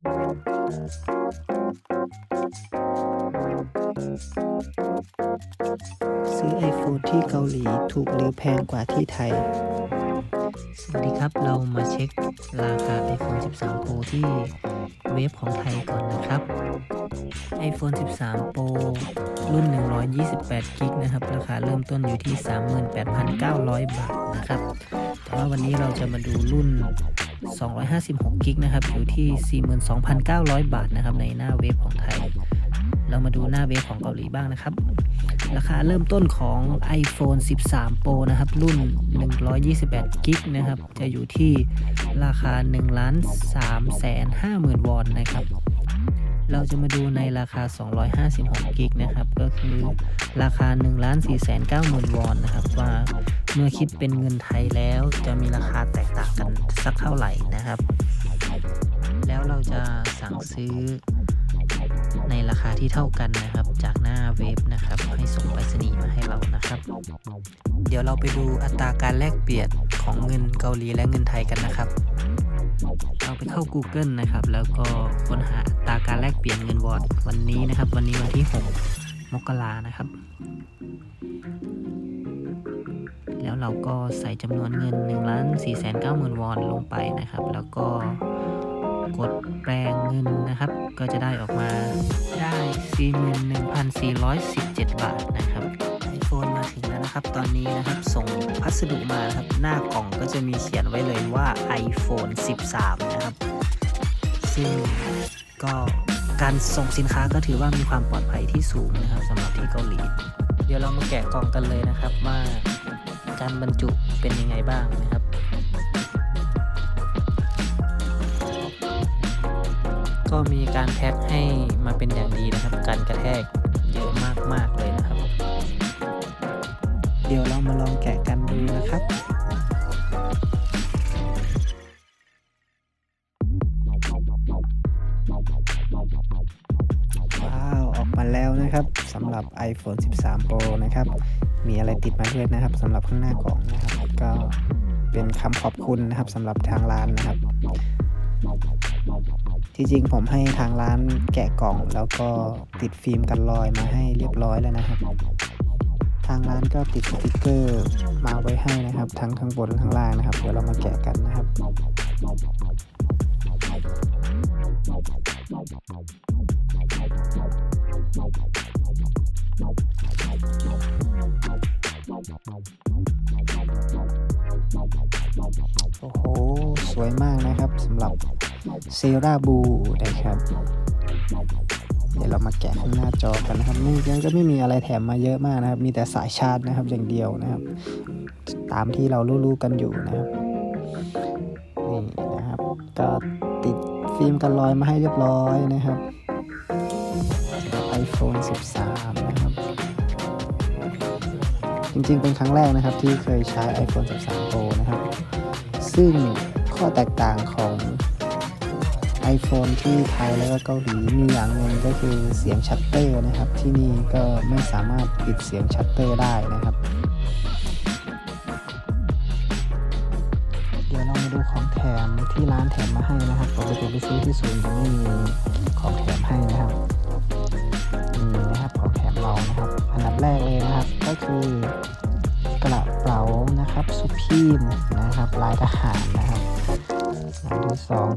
ซื้อ iPhone ที่เกาหลีถูกหรือแพงกว่าที่ไทย สวัสดีครับเรามาเช็คราคา iPhone 13 Pro ที่เว็บของไทยก่อนนะครับ iPhone 13 Pro รุ่น 128กิกนะครับ ราคาเริ่มต้นอยู่ที่ 38,900 บาทนะครับ แต่ว่าวันนี้เราจะมาดูรุ่น 256 กิกนะครับ อยู่ที่ 42,900 บาทนะครับ ในหน้าเว็บของไทย เรามาดูหน้าเว็บของเกาหลีบ้างนะครับ ราคาเริ่มต้นของ iPhone 13 Pro นะครับ รุ่น 128 กิกนะครับ จะอยู่ที่ราคา1ล้าน3แสน50,000 วอนนะครับเราจะมาดูในราคา 256 กิกนะครับ ก็คือราคา1ล้าน4แสน90,000 วอนนะครับ ว่า เมื่อคิดเป็นเงินไทยแล้วจะมีราคาแตกต่างกันสักเท่าไหร่นะครับ แล้วเราจะสั่งซื้อในราคาที่เท่ากันนะครับ จากหน้าเว็บนะครับ ให้ส่งไปรษณีย์มาให้เรานะครับ เดี๋ยวเราไปดูอัตราการแลกเปลี่ยนของเงินเกาหลีและเงินไทยกันนะครับ เราไปเข้า Google นะครับ แล้วก็ค้นหาอัตราการแลกเปลี่ยนเงินวอนวันนี้นะครับ วันนี้วันที่ 6 มกรานะครับ แล้วเราก็ใส่จำนวนเงิน1ล้าน4 9 0 0 0 0วอนลงไปนะครับ แล้วก็กดแปลงเงินนะครับ ก็จะได้ออกมาได้ 41,417 บาทนะครับ iPhone มาถึงแล้วนะครับ ตอนนี้นะครับส่งพัสดุมาครับ หน้ากล่องก็จะมีเขียนไว้เลยว่า iPhone 13 นะครับ ซึ่งก็การส่งสินค้าก็ถือว่ามีความปลอดภัยที่สูงนะครับสำหรับที่เกาหลี เดี๋ยวเรามาแกะกล่องกันเลยนะครับว่า การบรรจุเป็นยังไงบ้างนะครับก็มีการแพ็คให้มาเป็นอย่างดีนะครับ การกระแทกเยอะมาก ๆ เลยนะครับ เดี๋ยวเรามาลองแกะกันดูนะครับว้าว ออกมาแล้วนะครับสำหรับ iPhone 13 Pro นะครับ มีอะไรติดมาด้วยนะครับสำหรับข้างหน้ากล่องนะครับ ก็เป็นคำขอบคุณนะครับสำหรับทางร้านนะครับ ที่จริงผมให้ทางร้านแกะกล่อง แล้วก็ติดฟิล์มกันรอยมาให้เรียบร้อยแล้วนะครับ ทางร้านก็ติดสติกเกอร์มาไว้ให้นะครับ ทั้งข้างบนข้างล่างนะครับ เดี๋ยวเรามาแกะกันนะครับ โอ้โห สวยมากนะครับสำหรับเซราบูนะครับ เดี๋ยวเรามาแกะข้างหน้าจอกันนะครับนี่ยังก็ไม่มีอะไรแถมมาเยอะมากนะครับ มีแต่สายชาร์จนะครับอย่างเดียวนะครับ ตามที่เรารู้ๆกันอยู่นะครับนี่นะครับ ก็ติดฟิล์มกันรอยมาให้เรียบร้อยนะครับสำหรับ iPhone 13 นะครับจริงๆ เป็นครั้งแรกนะครับที่เคยใช้ iPhone 13 Pro นะครับ ซึ่งข้อแตกต่างของ iPhone ที่ไทยแล้วก็เกาหลีมีอย่างหนึ่งก็คือเสียงชัตเตอร์นะครับ ที่นี่ก็ไม่สามารถปิดเสียงชัตเตอร์ได้นะครับ เดี๋ยวเรามาดูของแถมที่ร้านแถมมาให้นะครับปกติไปซื้อที่ศูนย์จะไม่มีของแถมให้นะครับนี่นะครับของแถมเรานะครับ อันดับแรกเลยนะครับ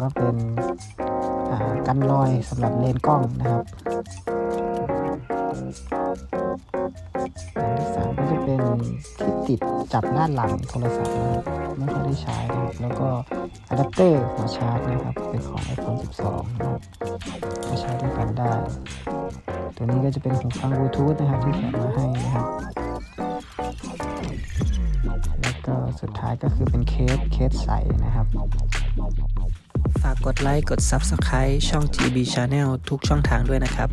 ก็เป็นกันรอยสำหรับเลนกล้องนะครับอันที่สามก็จะเป็นที่ติดจับด้านหลังโทรศัพท์นะครับไม่ค่อยได้ใช้นะครับแล้วก็อะแดปเตอร์หัวชาร์จนะครับเป็นของ iPhone 12 นะครับมาใช้ด้วยกันได้ ตัวนี้ก็จะเป็นหูฟังบลูทูธนะครับที่แถมมาให้นะครับแล้วก็สุดท้ายก็คือเป็นเคสเคสใสนะครับากกดไลค์กด Subscribe ช่อง GB Channel ทุกช่องทางด้วยนะครับ